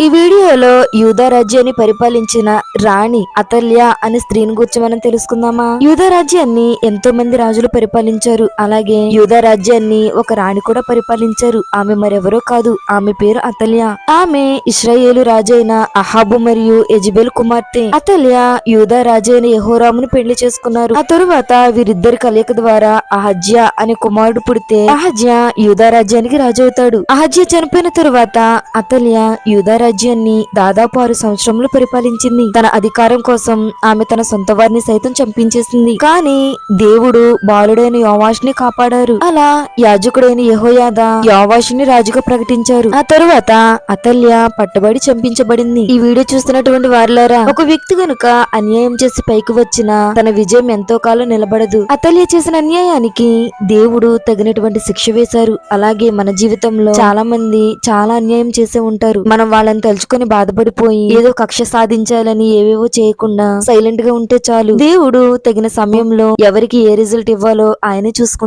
ఈ వీడియోలో యూదా రాజ్యాన్ని పరిపాలించిన రాణి అతల్య అనే స్త్రీని గురించి మనం తెలుసుకుందామా? యూదా రాజ్యాన్ని ఎంతో మంది రాజులు పరిపాలించారు. అలాగే యూదా రాజ్యాన్ని ఒక రాణి కూడా పరిపాలించారు. ఆమె మరెవరో కాదు ఆమె పేరు అతల్య. ఆమె ఇస్రాయేలు రాజైన అహాబు మరియు ఎజిబెల్ కుమార్తె. అతల్య యూదా రాజైన యహోరామును పెళ్ళి చేసుకున్నారు. ఆ తరువాత వీరిద్దరి కలయిక ద్వారా అహజ్య అనే కుమారుడు పుడితే అహజ్య యూదా రాజ్యానికి రాజు అవుతాడు. అహజ్య చనిపోయిన తరువాత అతల్య యూదా రాజ్యాన్ని దాదాపు ఆరు సంవత్సరములు పరిపాలించింది. తన అధికారం కోసం ఆమె తన సొంత వారిని సైతం చంపించేసింది. కానీ దేవుడు బాలుడైన యోవాష్ని కాపాడారు. అలా యాజకుడైన యహోయాద యోవాష్ని రాజుగా ప్రకటించారు. ఆ తరువాత అతల్య పట్టబడి చంపించబడింది. ఈ వీడియో చూస్తున్నటువంటి వారిలారా ఒక వ్యక్తి గనుక అన్యాయం చేసి పైకి వచ్చిన తన విజయం ఎంతో కాలం నిలబడదు. అతల్య చేసిన అన్యాయానికి దేవుడు తగినటువంటి శిక్ష వేశారు. అలాగే మన జీవితంలో చాలా మంది చాలా అన్యాయం చేసే ఉంటారు. మనం వాళ్ళని తలుచుకొని బాధపడిపోయి ఏదో కక్ష సాధించాలని ఏవేవో చేయకుండా సైలెంట్గా ఉంటే చాలు. దేవుడు తగిన సమయంలో ఎవరికి ఏ రిజల్ట్ ఇవ్వాలో ఆయనే చూసుకుంటారు